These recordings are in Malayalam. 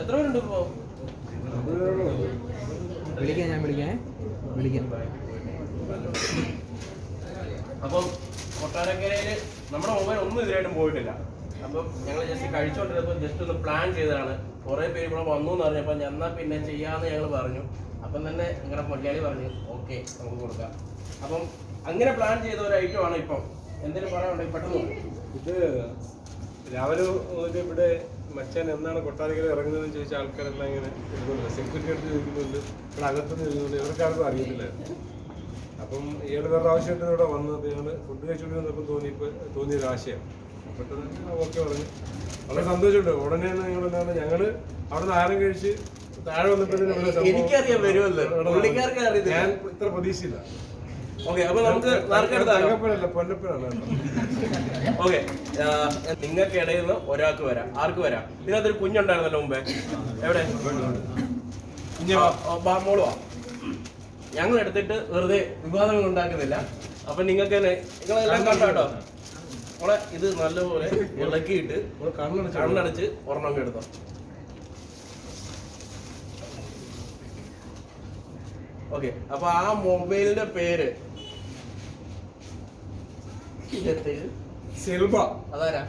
എത്ര പേരുണ്ട് ഇപ്പോ? വിളിക്കാം ഞാൻ വിളിക്കാം വിളിക്കാം. അപ്പം കൊട്ടാരക്കരയിൽ നമ്മുടെ മൊബൈൽ ഒന്നും ഇതിനായിട്ടും പോയിട്ടില്ല. അപ്പം ഞങ്ങൾ ജസ്റ്റ് കഴിച്ചുകൊണ്ടിരുന്നപ്പോൾ ജസ്റ്റ് ഒന്ന് പ്ലാൻ ചെയ്തതാണ്. കുറേ പേര് ഇവിടെ വന്നു എന്ന് പറഞ്ഞപ്പോൾ എന്നാൽ പിന്നെ ചെയ്യാമെന്ന് ഞങ്ങൾ പറഞ്ഞു. അപ്പം തന്നെ നിങ്ങളുടെ മലയാളി പറഞ്ഞു ഓക്കെ നമുക്ക് കൊടുക്കാം. അപ്പം അങ്ങനെ പ്ലാൻ ചെയ്ത ഒരു ഐറ്റമാണ് ഇപ്പം. എന്തെങ്കിലും പറയാനുണ്ടെങ്കിൽ പെട്ടെന്ന്. ഇത് രാവിലെ ഒരു ഇവിടെ മച്ചാൻ എന്നാണ് കൊട്ടാരക്കര ഇറങ്ങുന്നതെന്ന് ചോദിച്ച ആൾക്കാരെല്ലാം ഇങ്ങനെ എടുക്കുന്നുണ്ട് സെക്യൂരിറ്റി എടുത്ത് ചോദിക്കുന്നുണ്ട്. ഇവിടെ അകത്തുനിന്ന് ചോദിക്കുന്നുണ്ട്. ഇവർക്കാർക്കും അറിയത്തില്ലായിരുന്നു അപ്പം ഇയാൾ വേറെ ആവശ്യമായിട്ട് ഇവിടെ വന്നത് ഇയാൾ ഫുഡ് കഴിച്ചുകൊണ്ട് വന്നപ്പോൾ തോന്നി തോന്നിയൊരു ആശയം. പെട്ടെന്ന് ഓക്കെ പറഞ്ഞു. വളരെ സന്തോഷമുണ്ട്. ഉടനെ തന്നെ നിങ്ങൾ എന്താണ് ഞങ്ങൾ അവിടെ നിന്ന് ആഹാരം കഴിച്ച് താഴെ വന്നപ്പോഴത്തേനും. ഞാൻ ഇത്ര പ്രതീക്ഷയില്ല ഓക്കെ അപ്പൊ നമുക്ക് ഓക്കെ നിങ്ങൾക്ക് ഇടയിൽ നിന്ന് ഒരാൾക്ക് വരാം. ആർക്ക് വരാം? ഇതിനകത്തൊരു കുഞ്ഞുണ്ടായിരുന്നല്ലോ മുമ്പേ. എവിടെ? ആ, ആ, ബാ, മോൾ വാ. ഞങ്ങൾ എടുത്തിട്ട് വെറുതെ വിവാദങ്ങൾ ഉണ്ടാക്കുന്നില്ല. അപ്പൊ നിങ്ങൾക്ക് തന്നെ നിങ്ങളെല്ലാം കണ്ടോ നമ്മളെ മോളെ ഇത് നല്ലപോലെ ഇളക്കിയിട്ട് കണ്ണടച്ച് ഒരെണ്ണം എടുത്തോ. ഓക്കെ അപ്പൊ ആ മൊബൈലിന്റെ പേര് സെൽബ അതാരാ?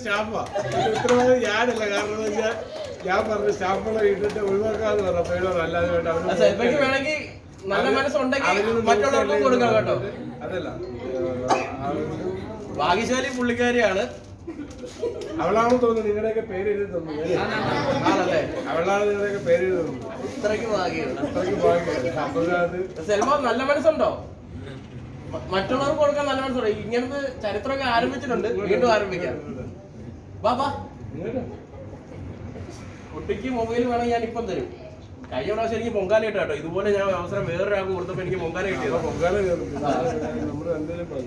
സ്റ്റാഫാ. ഞാനല്ല. കാരണം എന്ന് വെച്ചാൽ ഞാൻ പറഞ്ഞു സ്റ്റാഫുകളെ ഇട്ടിട്ട് ഒഴിവാക്കാന്ന് പറഞ്ഞു അല്ലാതെ വേണ്ട. വേണമെങ്കിൽ നല്ല മനസ്സുണ്ടെങ്കിൽ മറ്റുള്ളവർക്കും കൊടുക്കാം കേട്ടോ. അതല്ല ഭാഗ്യശാലി പുള്ളിക്കാരിയാണ്. അവളാണെന്ന് തോന്നുന്നു നിങ്ങളുടെയൊക്കെ പേര് എഴുതി തന്നു ആണല്ലേ? അവളാണ് നിങ്ങളുടെയൊക്കെ പേര് എഴുതി തന്നു. ഇത്രയ്ക്ക് ഭാഗ്യം അത്രയ്ക്ക് ഭാഗ്യം അപ്പോൾ അത് സെൽമ നല്ല മനസ്സുണ്ടോ? മറ്റുള്ളവർക്ക് കൊടുക്കാൻ നല്ല മനസ്സുണ്ടോ? ഇങ്ങനത്തെ ചരിത്രമൊക്കെ ആരംഭിച്ചിട്ടുണ്ട്. വീണ്ടും ആരംഭിക്കാം. ബാബാ. കുട്ടിക്ക് മൊബൈൽ വേണമെങ്കിൽ ഞാൻ ഇപ്പം തരും. കഴിഞ്ഞ പ്രാവശ്യം എനിക്ക് പൊങ്കാല കിട്ടാ കേട്ടോ ഇതുപോലെ ഞാൻ അവസരം വേറൊരാൾക്ക് കൊടുത്തപ്പോ എനിക്ക് പൊങ്കാല കിട്ടിയത്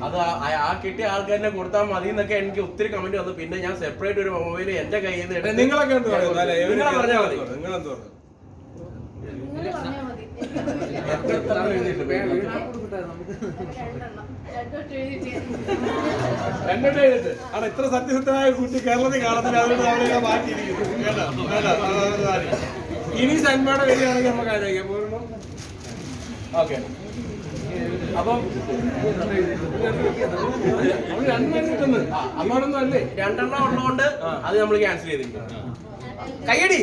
അത് ആ- കിട്ടിയ ആൾക്കാരനെ കൊടുത്താൽ മതി എന്നൊക്കെ എനിക്ക് ഒത്തിരി കമന്റ് വന്നു. പിന്നെ ഞാൻ സെപ്പറേറ്റ് ഒരു മൊബൈൽ എന്റെ കയ്യിൽ നിന്ന് നിങ്ങളൊക്കെ പറഞ്ഞാൽ മതി? രണ്ടെണ്ണം എഴുതിട്ട് ഇത്ര സത്യസത്യമായ കുട്ടി കേരളത്തിൽ കാണത്തില്ല അതുകൊണ്ട് അവരെ മാറ്റിയിരിക്കുന്നു. കേട്ടോ? കേട്ടോ. ഇനി സന്മാടെ വരികയാണെങ്കിൽ നമുക്ക് ആലോചിക്കാം. പൂർണം ഓക്കെ. അപ്പം രണ്ടെണ്ണം അല്ലേ? രണ്ടെണ്ണം ഉള്ളതുകൊണ്ട് അത് നമ്മൾ ക്യാൻസൽ ചെയ്തിട്ടുണ്ട് കയ്യടി.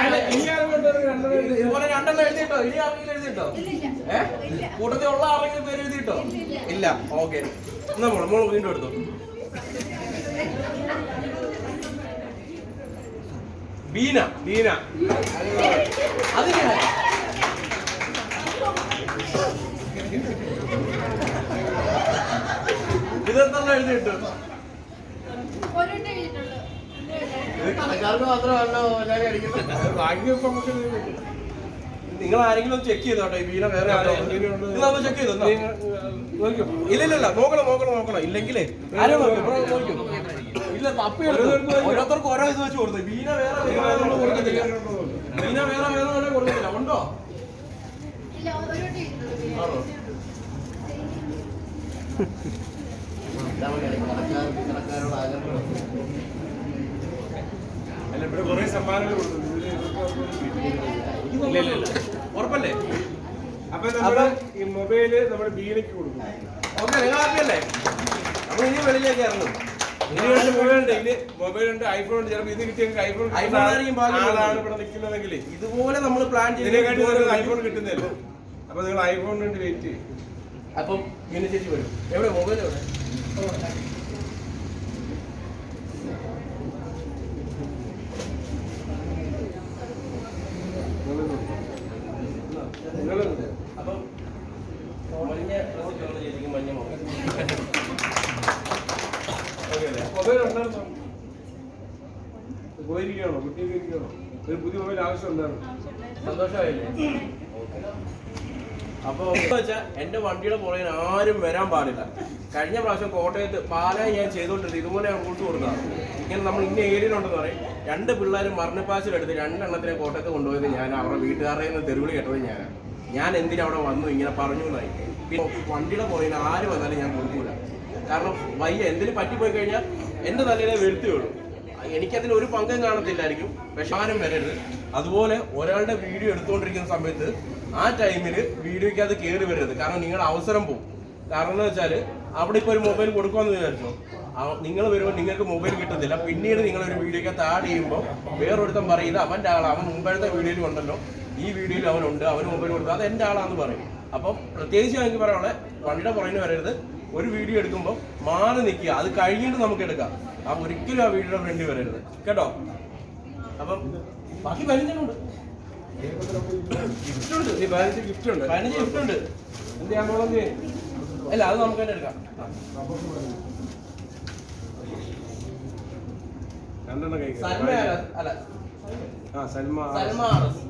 രണ്ടെണ്ണം എഴുതി. ഇതുപോലെ രണ്ടെണ്ണം എഴുതിട്ടോ ഇനി ആരെങ്കിലും എഴുതിട്ടോ ഏ? കൂട്ടത്തിൽ ഉള്ള ആരെങ്കിലും പേര് എഴുതിട്ടോ ഇല്ല. ഓക്കെ. എന്നാ പോണം മോൾ വീണ്ടും എടുത്തോ? ബീന ബീന അത് എഴുതിയിട്ടു? എല്ലാവരും അടിക്കുന്നത്. ഭാഗ്യം ഇപ്പൊ നമുക്ക് നിങ്ങൾ ആരെങ്കിലും ചെക്ക് ചെയ്തോട്ടെ വീണ വേറെ. ഇതൊന്ന് ചെക്ക് ചെയ്തോ ഇല്ല നോക്കണം നോക്കണം നോക്കണം. ഇല്ലെങ്കിലേ ആരും നോക്കും. നോക്കും. ഇല്ല തപ്പി എടുത്തു. ഓരോ ഇത് വെച്ച് കൊടുത്തു. മീന വേറെ വേറെ നമ്മൾ കൊടുക്കത്തില്ല. മീന വേറെ വേറെ വേറെ കൊടുക്കത്തില്ല. ഉണ്ടോ? അല്ല ഇവിടെ കുറെ സമ്മാനങ്ങൾ കൊടുത്തു. ഉറപ്പല്ലേ? അപ്പൊ നമ്മൾ ഈ മൊബൈൽ നമ്മുടെ ബീനയ്ക്ക് കൊടുക്കും. ഓക്കെ നിങ്ങൾ ഹാപ്പിയല്ലേ? നമ്മൾ ഇനി വെളിയിലേക്ക് ഇറങ്ങും. ഇനി ഉണ്ട് ഇതിൽ മൊബൈൽ ഉണ്ട് ഐഫോൺ ഉണ്ട്. ചിലപ്പോൾ ഇത് കിട്ടിയെങ്കിൽ ഐഫോൺ iPhone ആയിരിക്കും ഭാഗ്യം ആളാണ് ഇവിടെ നിൽക്കുന്നതെങ്കിൽ. ഇതുപോലെ നമ്മൾ പ്ലാൻ ഇതിനെക്കാട്ടി ചെയ്ത് നിങ്ങൾക്ക് ഐഫോൺ കിട്ടുന്നില്ല അപ്പൊ നിങ്ങൾ ഐഫോൺ വേണ്ടി വെയിറ്റ് ചെയ്യും. അപ്പം മീന ചേച്ചി വരും. എവിടെ? മൊബൈൽ എവിടെ നിങ്ങൾ അപ്പം മഞ്ഞ ഡ്രസ്സ് വന്ന ചേച്ചിക്ക് മഞ്ഞ മൊബൈൽ മൊബൈൽ ഉണ്ടായിരുന്നോ പോയിരിക്കണോ കുട്ടിയൊക്കെ ഇരിക്കണോ ഒരു പുതിയ മൊബൈൽ ആവശ്യം എന്താണ് സന്തോഷമായില്ലേ? അപ്പൊ വെച്ചാൽ എന്റെ വണ്ടിയുടെ പുറകിൽ ആരും വരാൻ പാടില്ല. കഴിഞ്ഞ പ്രാവശ്യം കോട്ടയത്ത് പാലായി ഞാൻ ചെയ്തോണ്ടിരുന്നത് ഇതുപോലെ കൊടുത്തു കൊടുത്തതാണ് ഇങ്ങനെ നമ്മൾ ഇന്ന ഏരിയയിലുണ്ടെന്ന് പറയും. രണ്ട് പിള്ളേർ മരണപ്പാച്ചിലെടുത്ത് രണ്ടെണ്ണത്തിനെ കോട്ടയത്ത് കൊണ്ടുപോയത് ഞാൻ അവരുടെ വീട്ടുകാരുടെ നിന്ന് തെരുവിളി കേട്ടത് ഞാനാണ് ഞാൻ എന്തിനാ അവിടെ വന്നു? ഇങ്ങനെ പറഞ്ഞു എന്നായി. പിന്നെ വണ്ടിയുടെ പുറകിൽ ആര് വന്നാലും ഞാൻ കൊടുക്കൂല. കാരണം വയ്യ. എന്തിനു പറ്റിപ്പോയി കഴിഞ്ഞാൽ എന്റെ തലയിലെ വെളുത്തുകയുള്ളൂ എനിക്കതിൽ ഒരു പങ്കും കാണത്തില്ലായിരിക്കും. വിഷമാനം വരരുത്. അതുപോലെ ഒരാളുടെ വീഡിയോ എടുത്തുകൊണ്ടിരിക്കുന്ന സമയത്ത് ആ ടൈമിൽ വീഡിയോയ്ക്കകത്ത് കയറി വരരുത്. കാരണം നിങ്ങളുടെ അവസരം പോകും കാരണം എന്ന് വെച്ചാൽ അവിടെ ഇപ്പോൾ ഒരു മൊബൈൽ കൊടുക്കുമെന്ന് വിചാരിച്ചു? നിങ്ങൾ വരുമ്പോൾ നിങ്ങൾക്ക് മൊബൈൽ കിട്ടത്തില്ല പിന്നീട് നിങ്ങൾ ഒരു വീഡിയോയ്ക്കകത്ത് ആഡ് ചെയ്യുമ്പോൾ വേറൊരുത്തം പറയും ഇത് അവന്റെ ആളാണ് അവൻ മുമ്പഴത്തെ വീഡിയോയിൽ ഉണ്ടല്ലോ. ഈ വീഡിയോയിൽ അവനുണ്ട്. അവന് മൊബൈൽ കൊടുത്തു. അത് എന്റെ ആളാന്ന് പറയും. അപ്പം പ്രത്യേകിച്ച് എനിക്ക് പറയാനുള്ളത് വണ്ടിയുടെ പുറകിന് വരരുത്. ഒരു വീഡിയോ എടുക്കുമ്പോൾ മാറി നിൽക്കുക. അത് കഴിഞ്ഞിട്ട് നമുക്ക് എടുക്കാം. ആ ഒരിക്കലും ആ വീഡിയോയുടെ ഫ്രണ്ടിൽ വരരുത്. കേട്ടോ? അപ്പം ബാക്കി പതിനഞ്ചെണ്ണുണ്ട് ഗിഫ്റ്റ് ഉണ്ട്. ഈ പതിനഞ്ച് ഗിഫ്റ്റ് ഉണ്ട്. പതിനഞ്ച് ഗിഫ്റ്റ് ഉണ്ട്. എന്ത് ചെയ്യാൻ അല്ല അത് നമുക്ക് തന്നെ എടുക്കാം. രണ്ടെണ്ണം സൽമ അല്ല. ആ സൽമ സൽമ ആർഎസ്.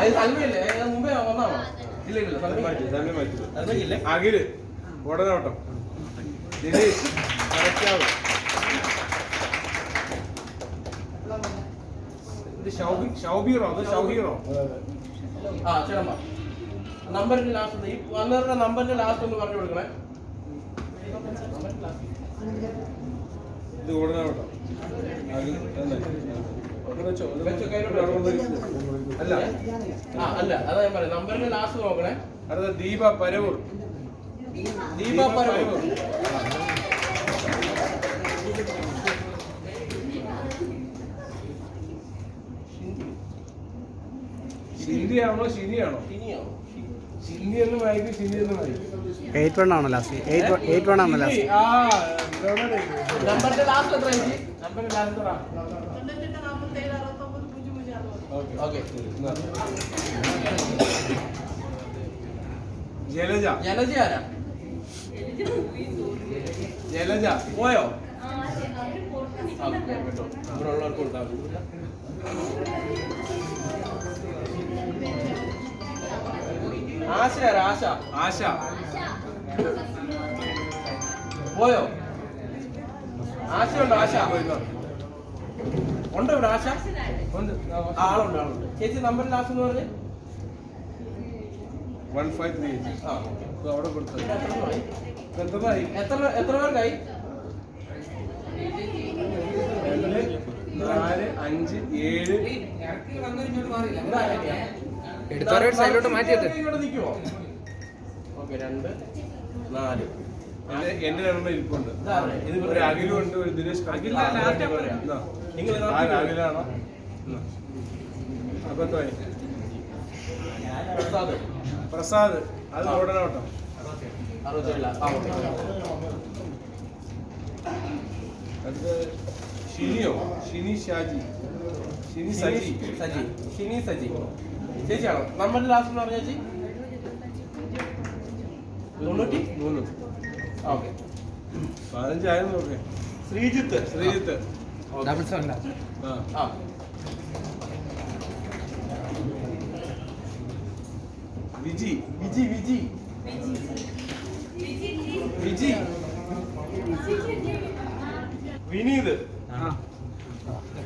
അത് സൽമയല്ലേ മുമ്പേ വന്നാണോ സൽമയില്ലേ അഖിൽ ഉടനോട്ടം. ദിനേശ് കരക്കാവ് ഇത് ഷൗബി ഷൗബീറോ? അത് ഷൗബീറോ? ആ നമ്പറിന്റെ ലാസ്റ്റ് ഈ വന്നവരുടെ നമ്പറിന്റെ ലാസ്റ്റ് ഒന്ന് പറഞ്ഞു കൊടുക്കണേ. ഇത് ഉടനെ അഖിൽ അല്ലേ? അല്ല ആ അല്ല അതാ ഞാൻ പറയാം നമ്പറിന്റെ ലാസ്റ്റ്? നോക്കണേ അടുത്ത ദീപ പരവൂർ ദീപ പരവൂർ എന്ന് വായിക്കും എന്ന് വായിക്കും എയ്റ്റ് വൺ ആണോ ലാസ്റ്റ്? എയ്റ്റ് എയ്റ്റ് വൺ ആണോ ലാസ്റ്റ് നമ്പറിന്റെ ലാസ്റ്റ് എത്ര ചേച്ചി ലാസ്റ്റ് ജലജ. ജലജ ആരാ? ജലജ പോയോ. ഇവിടെ ഉള്ളവർക്ക് ഉണ്ടാവും ആശ ആശ. ആശ. പോയോ? ആശയുണ്ടോ? ആശ. പോയിക്കോ. ഉണ്ടോ ഇവിടെ ആശ? ഉണ്ട്. ആളുണ്ട് ആളുണ്ട്. ചേച്ചി നമ്പർ ലാസ്റ്റ് എന്ന് പറഞ്ഞ്? വൺ ഫൈവ് ത്രീ ആ അവിടെ കൊടുത്തത്. എത്ര എത്രയായി എത്ര എത്ര പേർക്കായി? നാല് അഞ്ച് ഏഴ്. സൈഡിലോട്ട് മാറ്റിയിട്ട്. ഇവിടെ നിൽക്കുമോ ഓക്കെ രണ്ട് നാല്. എന്റെ എന്റെ രണ്ടെണ്ണം ഇരിപ്പുണ്ട്. ഒരു അഖിലും ഉണ്ട് ഒരു ദിനേശ് പറയാം. നിങ്ങൾ പ്രസാദ്. പ്രസാദ്. അത് ഉടനെ കേട്ടോ. അത് ഷിനിയോ? ഷിനി ഷാജി. ഷിനി സജി. സജി. ഷിനി സജി. ചേച്ചിയാണോ? നമ്മുടെ ലാസ്റ്റ് എന്ന് പറഞ്ഞ ചേച്ചി? തൊണ്ണൂറ്റി മൂന്ന് okay. പതിനഞ്ചായിരുന്നു okay Sreejith. Sreejith. Double seven ആ. Viji Viji Viji. Viji. Vineeth.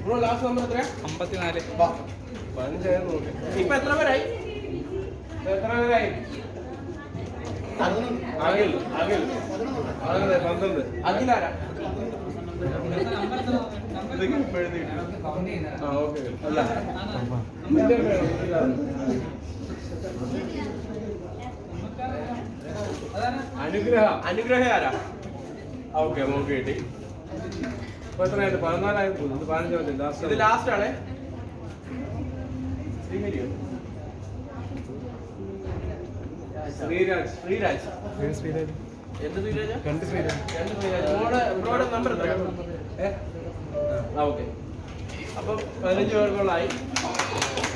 Bro last number എത്രയാ? അമ്പത്തിനാല്. നോക്കേ ഇപ്പൊ എത്ര പേരായി? എത്ര പേരായി? അഖിൽ. അഖിൽ. അതെ പന്ത്രണ്ട്. അഖിലാരാ? എഴുതിയിട്ട്. ആ ഓക്കെ അല്ല. അനുഗ്രഹ. അനുഗ്രഹ ആരാ? ഓക്കെ നമുക്ക് കിട്ടി. ഇപ്പൊ എത്രയായിട്ട് പതിനാലായെന്ന് തോന്നുന്നു ഇത് പതിനഞ്ചാമത്തെ ഇത് ലാസ്റ്റ് ലാസ്റ്റ് ആണ് ശ്രീഹരിയോ ശ്രീരാജ്. ശ്രീരാജ് ശ്രീരാജ്. എന്ത് ശ്രീരാജ രണ്ട് ശ്രീരാജ് രണ്ട് ശ്രീരാജ് ബ്രോയുടെ ബ്രോയുടെ നമ്പർ എത്രയാ ഏ? ആ ഓക്കെ അപ്പം പതിനഞ്ച് പേർക്കുള്ളായി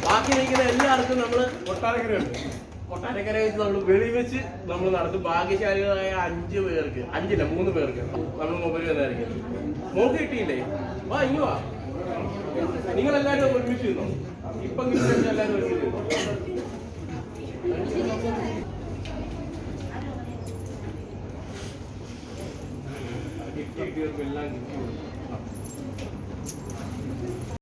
ബാക്കി നിൽക്കുന്ന എല്ലാവർക്കും നമ്മൾ കൊട്ടാരക്കരയുണ്ട്. കൊട്ടാരക്കര വെച്ച് നമ്മൾ വെളി വെച്ച് നമ്മൾ നടത്തും. ഭാഗ്യശാലികളായ അഞ്ച് പേർക്ക്. അഞ്ചില്ല മൂന്ന് പേർക്ക്. നമ്മൾ മൊബൈൽ വന്നായിരിക്കും. മോക്ക് കിട്ടിയില്ലേ? വാ ഇങ്ങ് വാ. നിങ്ങൾ എല്ലാവരും ഒരുമിച്ച് ഇരുന്നോ ഇപ്പം കിട്ടുന്ന എല്ലാവരും ഒരുമിച്ച് ഇരുന്നോ పేరు వెళ్ళాలి.